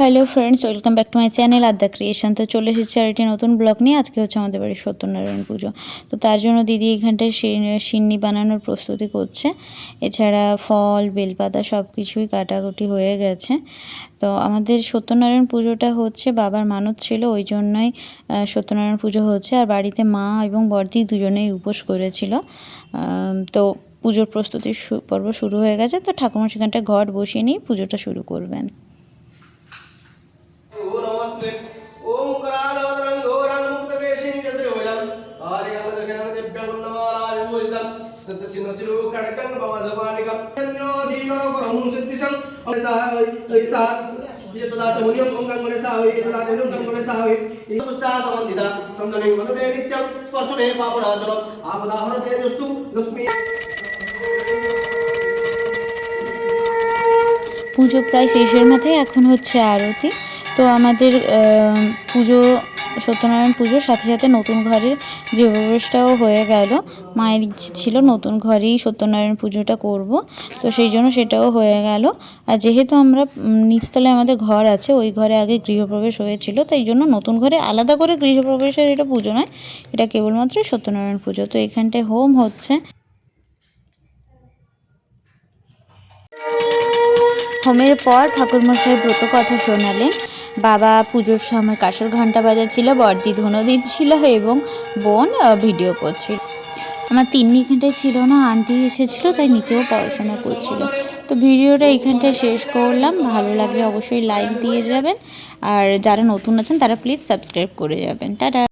Hello friends welcome back to my channel Adya creation তো চলে এসেছি আর একটি নতুন ব্লগ নিয়ে। আজকে হচ্ছে আমাদের বাড়ির সত্যনারায়ণ পুজো। তো তার জন্য দিদি এখানটায় সিন্নি বানানোর প্রস্তুতি করছে। এছাড়া ফল, বেলপাতা সব কিছুই কাটাকুটি হয়ে গেছে। তো আমাদের সত্যনারায়ণ পুজোটা হচ্ছে বাবার মানত ছিল, ওই জন্যই সত্যনারায়ণ পুজো হচ্ছে। আর বাড়িতে মা এবং বর্দি দুজনেই উপোস করেছিল। তো পুজোর প্রস্তুতি শু- পর্ব শুরু হয়ে গেছে। তো ঠাকুমা সেখানটা ঘট বসিয়ে নিয়ে পুজোটা শুরু করবেন। శిరసిరు కడకన్ భవదవానికం యజ్ఞో దీనో పరం సిద్ధిసం ఐసా ఐసా ఏతదా చౌర్యం అంగం గుణ సావి ఏతదా చౌర్యం అంగం గుణ సావి ఇదముస్తా సంబంధిత సందనే వదతే నిత్యం స్పర్శనే పాపరాసలో ఆపదాహరతే జస్తు లక్ష్మీ পুজো প্রায় শেষের মাথায় এখন হচ্ছে আরতি তো আমাদের পুজো সত্যনারায়ণ পুজোর সাথে সাথে নতুন ঘরের গৃহপ্রবেশটাও হয়ে গেল। মায়ের ইচ্ছে ছিল নতুন ঘরেই সত্যনারায়ণ পুজোটা করব তো সেই জন্য সেটাও হয়ে গেল। আর যেহেতু আমরা উম, নিচতলায় আমাদের ঘর আছে ওই ঘরে আগে গৃহপ্রবেশ হয়েছিল তাই জন্য নতুন ঘরে আলাদা করে গৃহপ্রবেশের এটা পুজো নয় এটা কেবলমাত্র সত্যনারায়ণ পুজো। তো এখানটায় হোম হচ্ছে। হোমের পর ঠাকুরমশাই ব্রত কথা শোনালেন। বাবা পুজোর সময় কাঁসর ঘণ্টা বাজাচ্ছিল, বর্দি ধুনো দিচ্ছিল এবং বোন ভিডিও করছিল। আমার তিন্নি এখানটায় ছিল না, আন্টি এসেছিল, তাই নিচেও পড়াশোনা করছিল। তো ভিডিওটা এখানটায় শেষ করলাম। ভালো লাগলে অবশ্যই লাইক দিয়ে যাবেন। আর যারা নতুন আছেন, তারা প্লিজ সাবস্ক্রাইব করে যাবেন। টাটা।